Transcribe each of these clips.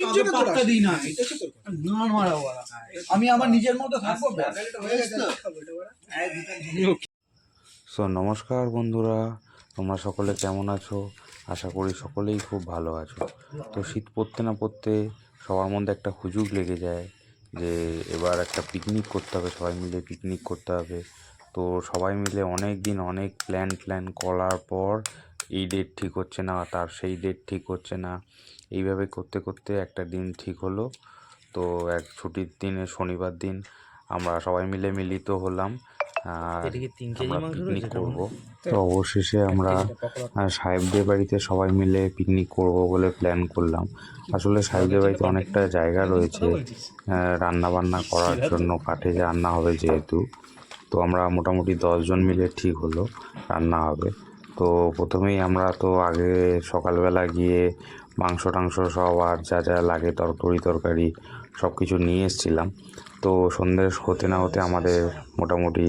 আমি না মারা ওরা। আমি আমার নিজের মতো থাকব সো নমস্কার বন্ধুরা। তোমরা সকলে কেমন আছো? আশা করি সকলেই খুব ভালো আছো। তো শীত পড়তে না পড়তে সবার মধ্যে একটা হুজুগ লেগে যায় যে এবার একটা পিকনিক করতে হবে সবাই মিলে পিকনিক করতে হবে। তো সবাই মিলে অনেক দিন অনেক প্ল্যান প্ল্যান করার পর এই ডেট ঠিক হচ্ছে না তার সেই ডেট ঠিক হচ্ছে না। এইভাবে করতে করতে একটা দিন ঠিক হলো। তো এক ছুটির দিনে শনিবার দিন আমরা সবাই মিলে মিলিত হলাম। আর আমরা পিকনিক করব। তো অবশেষে আমরা সাহেবদের বাড়িতে সবাই মিলে পিকনিক করব বলে প্ল্যান করলাম। আসলে সাহেবদের বাড়িতে অনেকটা জায়গা রয়েছে রান্না বান্না করার জন্য কাঠে রান্না হবে যেহেতু। তো আমরা মোটামুটি দশজন মিলে ঠিক হলো রান্না হবে। তো প্রথমেই আমরা তো আগে সকালবেলা গিয়ে মাংস টাংস সব আর যা যা লাগে তরকারি তরকারি সব কিছু নিয়ে এসেছিলাম। তো সন্ধ্যে হতে না হতে আমাদের মোটামুটি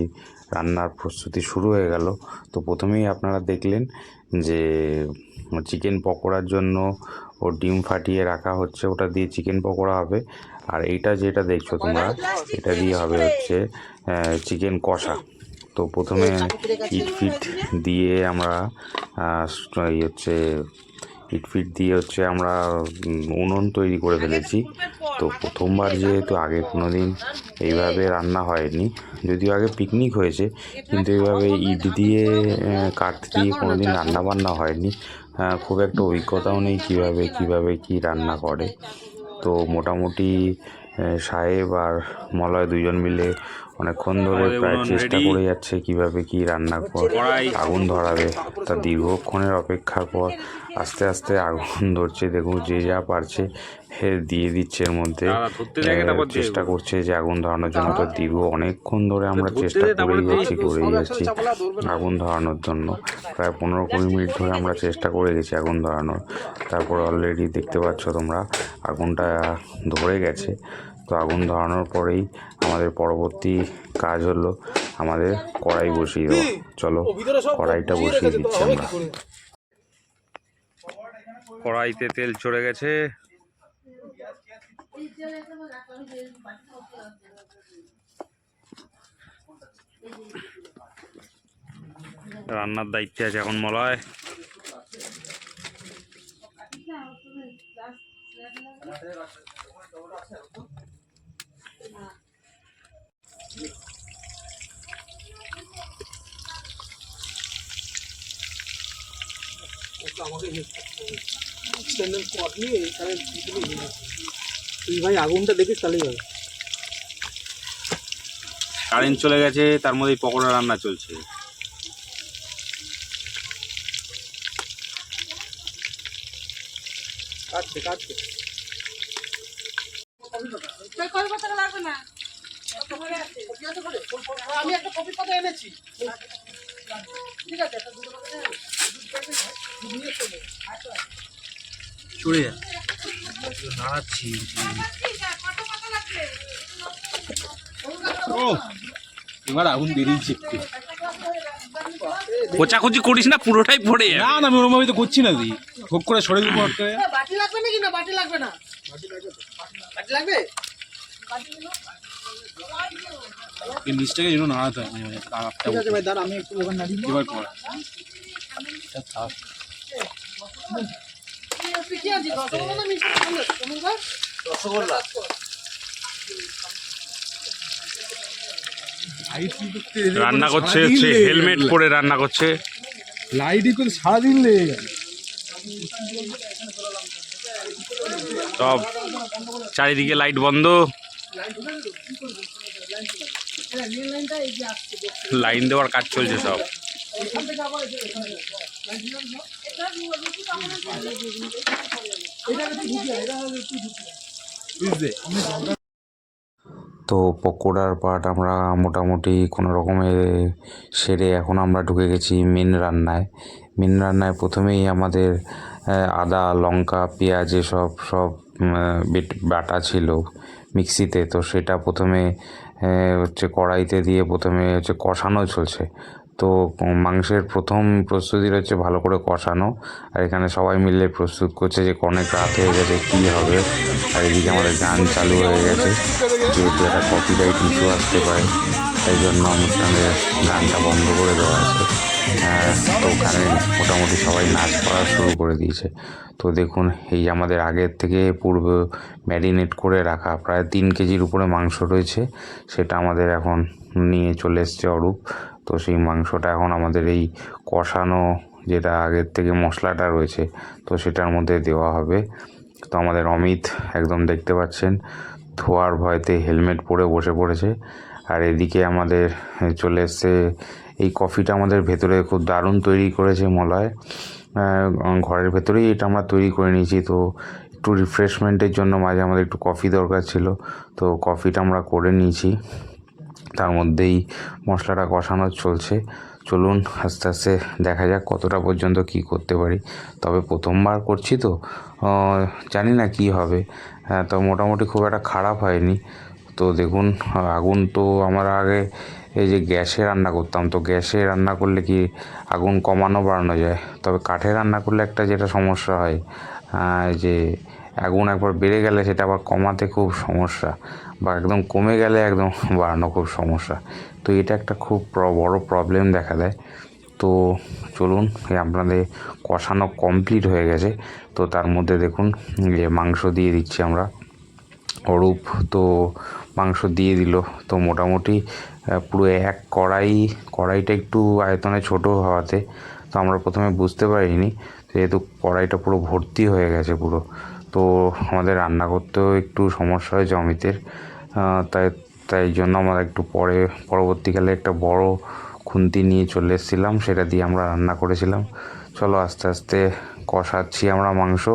রান্নার প্রস্তুতি শুরু হয়ে গেল। তো প্রথমেই আপনারা দেখলেন যে চিকেন পকোড়ার জন্য ও ডিম ফাটিয়ে রাখা হচ্ছে ওটা দিয়ে চিকেন পকোড়া হবে। আর এইটা যেটা দেখছ তোমরা এটা দিয়ে হবে হচ্ছে চিকেন কষা। তো প্রথমে ইট ফিট দিয়ে আমরা হচ্ছে ইট ফিট দিয়ে হচ্ছে আমরা উনুন তৈরি করে ফেলেছি। তো প্রথমবার যেহেতু আগে কোনো দিন এইভাবে রান্না হয়নি, যদিও আগে পিকনিক হয়েছে, কিন্তু এইভাবে ইট দিয়ে কাঠ দিয়ে কোনো দিন রান্না বান্না হয়নি খুব একটা অভিজ্ঞতাও নেই কীভাবে কীভাবে কী রান্না করে। তো মোটামুটি সাহেব আর মলয় দুজন মিলে অনেকক্ষণ ধরে প্রায় চেষ্টা করে যাচ্ছে কীভাবে কি রান্না কর আগুন ধরাবে তা দীর্ঘক্ষণের অপেক্ষার পর আস্তে আস্তে আগুন ধরছে দেখুন যে যা পারছে হে দিয়ে দিচ্ছে এর মধ্যে। চেষ্টা করছে যে আগুন ধরানোর জন্য তো দীর্ঘ অনেকক্ষণ ধরে আমরা চেষ্টা করেই যাচ্ছি। করেই যাচ্ছি আগুন ধরানোর জন্য। প্রায় পনেরো কুড়ি মিনিট ধরে আমরা চেষ্টা করে গেছি আগুন ধরানোর। তারপর অলরেডি দেখতে পাচ্ছ তোমরা আগুনটা ধরে গেছে। তো আগুন ধরানোর পরেই আমাদের পরবর্তী কাজ হলো আমাদের কড়াই বসিয়ে দেওয়া চলো কড়াইটা বসিয়ে দিচ্ছি আমরা। কড়াইতে তেল চড়ে গেছে। রান্নার দায়িত্বে আছে এখন মলয়। তুই ভাই আগুনটা দেখিস তাহলেই হবে। কারেন্ট চলে গেছে তার মধ্যেই পকোড়া রান্না চলছে। কাটছে কাটছে। আমি একটা কপি পাতা এনেছি। ঠিক আছে চড়ে যা। নাড়াচ্ছি ও এবার আগুন বেরিয়েছে একটু। কোচাকুচি করিস না পুরোটাই পড়ে যাবে। না না আমি ওরম ভাবে তো করছি না দি ভোগ করে সরে দিব বাটি লাগবে নাকি না? বাটি লাগবে না? বাটি লাগবে? এই নিচটাকে যেন নাড়াতে হয় ওখানে এবার কর। রসগোল্লা রান্না করছে হচ্ছে হেলমেট পরে রান্না করছে। লাইট ই করতে সারাদিন লেগে গেল। সব চারিদিকে লাইট বন্ধ। লাইন দেওয়ার কাজ চলছে সব। তো পকোড়ার পার্ট আমরা মোটামুটি কোনো রকমে সেরে এখন আমরা ঢুকে গেছি মেন রান্নায়। মেন রান্নায় প্রথমেই আমাদের আদা, লঙ্কা, পেঁয়াজ এসব, সব বাটা ছিল মিক্সিতে। তো সেটা প্রথমে হচ্ছে কড়াইতে দিয়ে প্রথমে হচ্ছে কষানো চলছে। তো মাংসের প্রথম প্রস্তুতি হচ্ছে ভালো করে কষানো। আর এখানে সবাই মিলে প্রস্তুত করছে যে অনেক রাত হয়ে গেছে কী হবে। আর এদিকে আমাদের গান চালু হয়ে গেছে যেহেতু একটা কপিরাইট ইস্যু আসতে পারে তাই জন্য অনুষ্ঠানের গানটা বন্ধ করে দেওয়া আছে। আহ, তো ওখানে মোটামুটি সবাই নাচ করা শুরু করে দিয়েছে। তো দেখুন এই আমাদের আগের থেকে পূর্বে ম্যারিনেট করে রাখা প্রায় তিন কেজির উপরে মাংস রয়েছে সেটা আমাদের এখন নিয়ে চলে এসছে অরূপ। তো সেই মাংসটা এখন আমাদের এই কষানো যেটা আগের থেকে মশলাটা রয়েছে, তো সেটার মধ্যে দেওয়া হবে। তো আমাদের অমিত একদম দেখতে পাচ্ছেন, ধোয়ার ভয়তে হেলমেট পরে বসে পড়েছে। আর এদিকে আমাদের চলে এসছে, এই কফিটা আমাদের ভেতরে খুব দারুণ তৈরি করেছে মলয়। ঘরের ভেতরেই এটা আমরা তৈরি করে নিয়েছি, তো একটু রিফ্রেশমেন্টের জন্য মাঝে আমাদের একটু কফি দরকার ছিল। তো কফিটা আমরা করে নিয়েছি। তার মধ্যেই মশলাটা কষানো চলছে। চলুন আস্তে আস্তে দেখা যাক কতটা পর্যন্ত কি করতে পারি। তবে প্রথমবার করছি তো। জানি না কি হবে। হ্যাঁ তো মোটামুটি খুব একটা খারাপ হয়নি। তো দেখুন, আগুন তো আমরা আগে এই যে গ্যাসে রান্না করতাম, তো গ্যাসে রান্না করলে কি আগুন কমানো বাড়ানো যায়? তবে কাঠে রান্না করলে একটা যেটা সমস্যা হয় যে আগুন একবার বেড়ে গেলে সেটা আবার কমাতে খুব সমস্যা বা একদম কমে গেলে একদম বাড়ানো খুব সমস্যা। তো এটা একটা খুব বড় প্রবলেম দেখা দেয়। তো চলুন আপনাদের কষানো কমপ্লিট হয়ে গেছে। তো তার মধ্যে দেখুন, যে মাংস দিয়ে দিচ্ছি আমরা। অরূপ তো মাংস দিয়ে দিল। তো মোটামুটি পুরো এক কড়াই, কড়াইটা একটু আয়তনে ছোট হওয়াতে, তো আমরা প্রথমে বুঝতে পারিনি। যেহেতু কড়াইটা পুরো ভর্তি হয়ে গেছে পুরো। তো আমাদের রান্না করতেও একটু সমস্যা হয় জমিতে। তাই তাই জন্য আমরা একটু পরে, পরবর্তীকালে একটা বড় খুন্তি নিয়ে চলে এসেছিলাম, সেটা দিয়ে আমরা রান্না করেছিলাম। চলো আস্তে আস্তে কষাচ্ছি আমরা মাংস।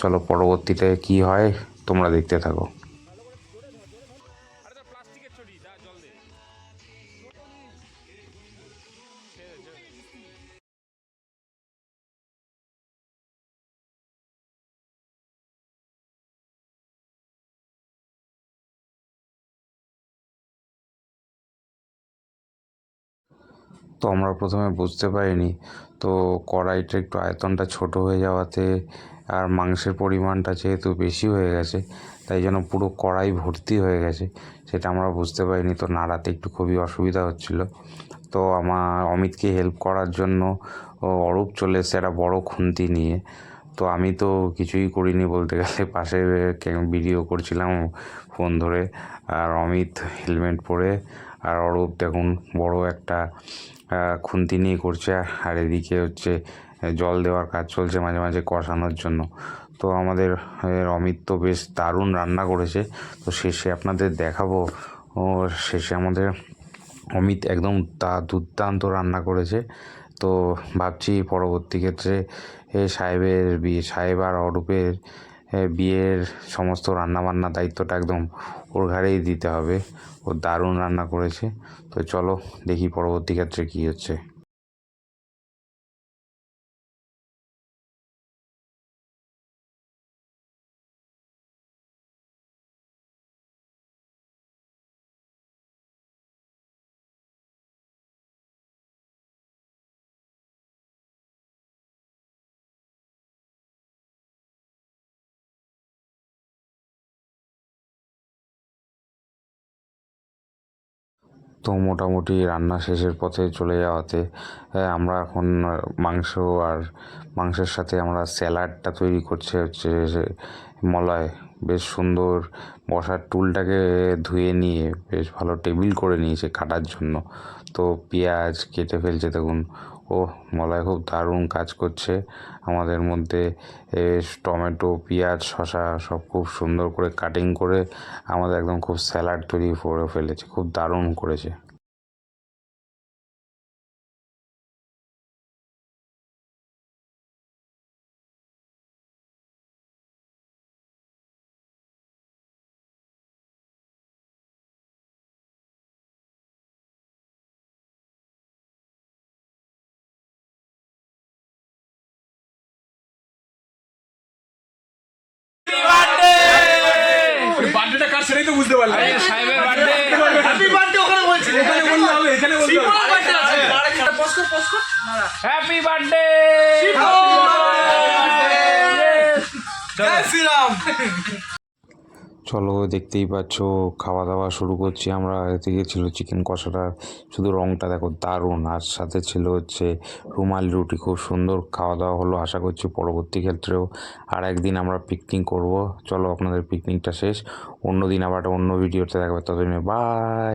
চলো পরবর্তীতে কি হয় তোমরা দেখতে থাকো। তো আমরা প্রথমে বুঝতে পারিনি। তো কড়াইটা একটু আয়তনটা ছোট হয়ে যাওয়াতে আর মাংসের পরিমাণটা যেহেতু বেশি হয়ে গেছে, তাই জন্য পুরো কড়াই ভর্তি হয়ে গেছে, সেটা আমরা বুঝতে পারিনি। তো নাড়াতে একটু খুবই অসুবিধা হচ্ছিল। তো আমার অমিতকে হেল্প করার জন্য অরূপ চলে এসেছে একটা বড়ো খুন্তি নিয়ে। তো আমি তো কিছুই করিনি বলতে গেলে। পাশে ভিডিও করছিলাম ফোন ধরে। আর অমিত হেলমেট পরে আর অরূপ দেখুন বড় একটা খুন্তি নিয়ে করছে, আর এদিকে হচ্ছে জল দেওয়ার কাজ চলছে মাঝে মাঝে কষানোর জন্য। তো আমাদের অমিত তো বেশ দারুণ রান্না করেছে। তো শেষে আপনাদের দেখাবো, ও, শেষে আমাদের অমিত একদম তা দুর্দান্ত রান্না করেছে। তো ভাবছি পরবর্তী ক্ষেত্রে সাহেবের বিয়ে সাহেব আর অরূপের বিয়ের সমস্ত রান্নাবান্নার দায়িত্বটা একদম ওর ঘাড়েই দিতে হবে। ও দারুণ রান্না করেছে। তো চলো দেখি পরবর্তী ক্ষেত্রে কী হচ্ছে। তো মোটামুটি রান্না শেষের পথে চলে যাওয়াতে আমরা এখন মাংস আর মাংসের সাথে আমরা স্যালাডটা তৈরি করছে হচ্ছে মলায়। বেশ সুন্দর বসার টুলটাকে ধুয়ে নিয়ে বেশ ভালো টেবিল করে নিয়েছে কাটার জন্য। তো পেঁয়াজ কেটে ফেলছে, দেখুন ও মলাই খুব দারুণ কাজ করছে। আমাদের মধ্যে টমেটো, পেঁয়াজ শশা সব খুব সুন্দর করে কাটিং করে আমাদের একদম খুব স্যালাড তৈরি করে ফেলেছে। খুব দারুণ করেছে। তো বুঝতে পারলাম। সাহেবের বার্থডে হ্যাপি বার্থডে ওখানে বলছি। এখানে বলতে হবে এখানে বলতে হবে। হ্যাপি বার্থডে জয় শ্রীরাম। চলো দেখতেই পাচ্ছ খাওয়া দাওয়া শুরু করছি আমরা। এদিকে ছিল চিকেন কষাটা, শুধু রঙটা দেখো দারুণ। আর সাথে ছিল হচ্ছে রুমালি রুটি, খুব সুন্দর খাওয়া দাওয়া হলো, আশা করছি পরবর্তী ক্ষেত্রেও আর একদিন আমরা পিকনিক করব। চলো আপনাদের পিকনিকটা শেষ অন্য দিন আবার অন্য ভিডিওতে দেখবে ততদিনে বাই